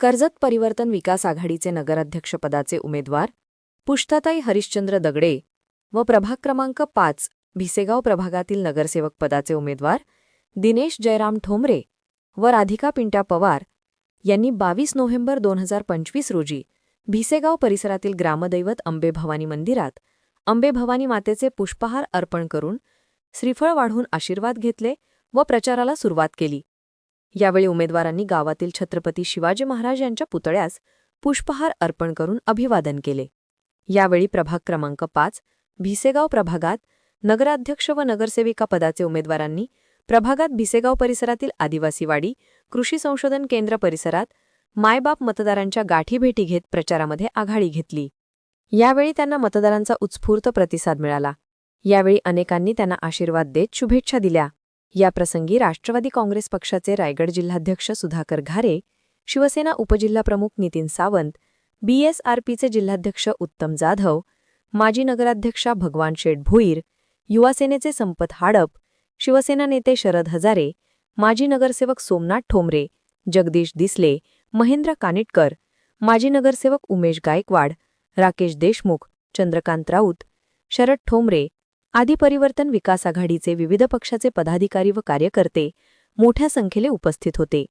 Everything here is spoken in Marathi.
कर्जत परिवर्तन विकास आघाडीचे नगराध्यक्षपदाचे उमेदवार पुष्ताताई हरिश्चंद्र दगडे व प्रभाग क्रमांक पाच भिसेगाव प्रभागातील नगरसेवक पदाचे उमेदवार दिनेश जयराम ठोंबरे व राधिका पिंट्या पवार यांनी बावीस नोव्हेंबर दोन हजार पंचवीस रोजी भिसेगाव परिसरातील ग्रामदैवत अंबे भवानी मंदिरात अंबे भवानी मातेचे पुष्पहार अर्पण करून श्रीफळ वाढून आशीर्वाद घेतले व प्रचाराला सुरुवात केली. यावेळी उमेदवारांनी गावातील छत्रपती शिवाजी महाराज यांच्या पुतळ्यास पुष्पहार अर्पण करून अभिवादन केले. यावेळी प्रभाग क्रमांक पाच भिसेगाव प्रभागात नगराध्यक्ष व नगरसेविका पदाचे उमेदवारांनी प्रभागात भिसेगाव परिसरातील आदिवासीवाडी कृषी संशोधन केंद्र परिसरात मायबाप मतदारांच्या गाठीभेटी घेत प्रचारामध्ये आघाडी घेतली. यावेळी त्यांना मतदारांचा उत्स्फूर्त प्रतिसाद मिळाला. यावेळी अनेकांनी त्यांना आशीर्वाद देत शुभेच्छा दिल्या. याप्रसंगी राष्ट्रवादी काँग्रेस पक्षाचे रायगड जिल्हाध्यक्ष सुधाकर घारे शिवसेना उपजिल्हाप्रमुख नितीन सावंत बीएसआरपीचे जिल्हाध्यक्ष उत्तम जाधव माजी नगराध्यक्षा भगवान शेठ भुईर युवासेनेचे संपत हाडप शिवसेना नेते शरद हजारे माजी नगरसेवक सोमनाथ ठोंबरे जगदीश दिसले महेंद्र कानिटकर माजी नगरसेवक उमेश गायकवाड राकेश देशमुख चंद्रकांत राऊत शरद ठोंबरे आदी परिवर्तन विकास आघाडीचे विविध पक्षाचे पदाधिकारी व कार्यकर्ते मोठ्या संख्येने उपस्थित होते.